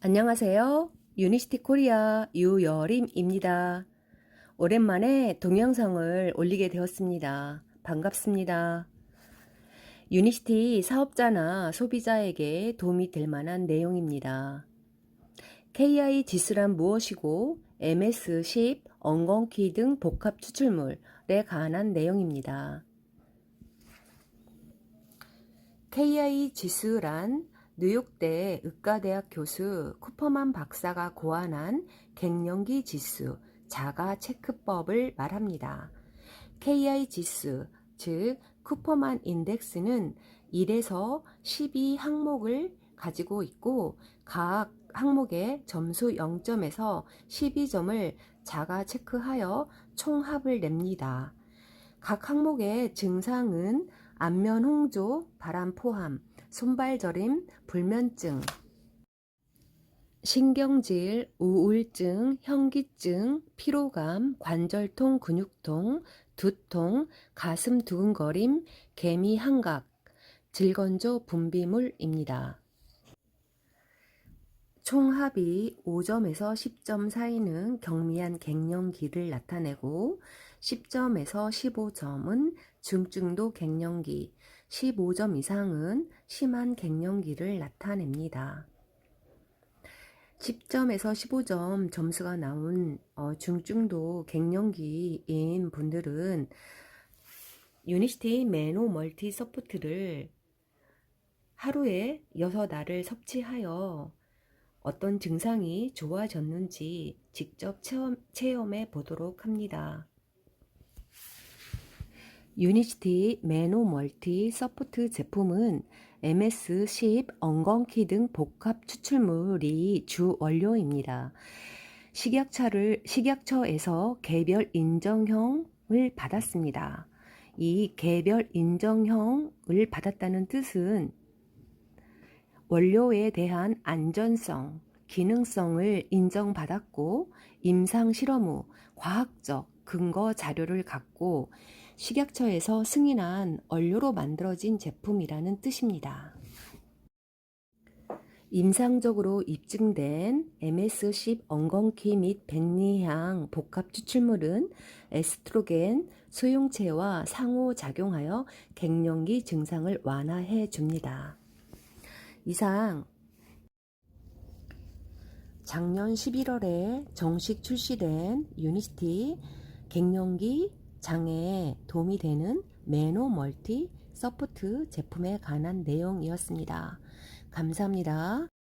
안녕하세요. 유니시티 코리아 유여림입니다. 오랜만에 동영상을 올리게 되었습니다. 반갑습니다. 유니시티 사업자나 소비자에게 도움이 될 만한 내용입니다. KI 지수란 무엇이고 MS10, 엉겅퀴 등 복합 추출물에 관한 내용입니다. KI 지수란 뉴욕대 의과대학 교수 쿠퍼만 박사가 고안한 갱년기 지수 자가 체크법을 말합니다. KI 지수, 즉 쿠퍼만 인덱스는 1에서 12 항목을 가지고 있고 각 항목의 점수 0점에서 12점을 자가 체크하여 총합을 냅니다. 각 항목의 증상은 안면 홍조, 바람 포함, 손발 저림, 불면증, 신경질, 우울증, 현기증, 피로감, 관절통, 근육통, 두통, 가슴 두근거림, 개미 한각, 질건조 분비물입니다. 총 합이 5점에서 10점 사이는 경미한 갱년기를 나타내고 10점에서 15점은 중증도 갱년기, 15점 이상은 심한 갱년기를 나타냅니다. 10점에서 15점 점수가 나온 어, 중증도 갱년기인 분들은 유니시티 매노 멀티 서포트를 하루에 6알을 섭취하여 어떤 증상이 좋아졌는지 직접 체험, 체험해 보도록 합니다. 유니시티 매노 멀티 서포트 제품은 MS10, 엉겅퀴 등 복합 추출물이 주 원료입니다. 식약처를, 식약처에서 개별 인정형을 받았습니다. 이 개별 인정형을 받았다는 뜻은 원료에 대한 안전성, 기능성을 인정받았고 임상 실험 후 과학적 근거 자료를 갖고 식약처에서 승인한 원료로 만들어진 제품이라는 뜻입니다. 임상적으로 입증된 MS10 엉겅퀴 및 백리향 복합 추출물은 에스트로겐 수용체와 상호작용하여 갱년기 증상을 완화해 줍니다. 이상 작년 11월에 정식 출시된 유니시티 갱년기 장애에 도움이 되는 매노 멀티 서포트 제품에 관한 내용이었습니다. 감사합니다.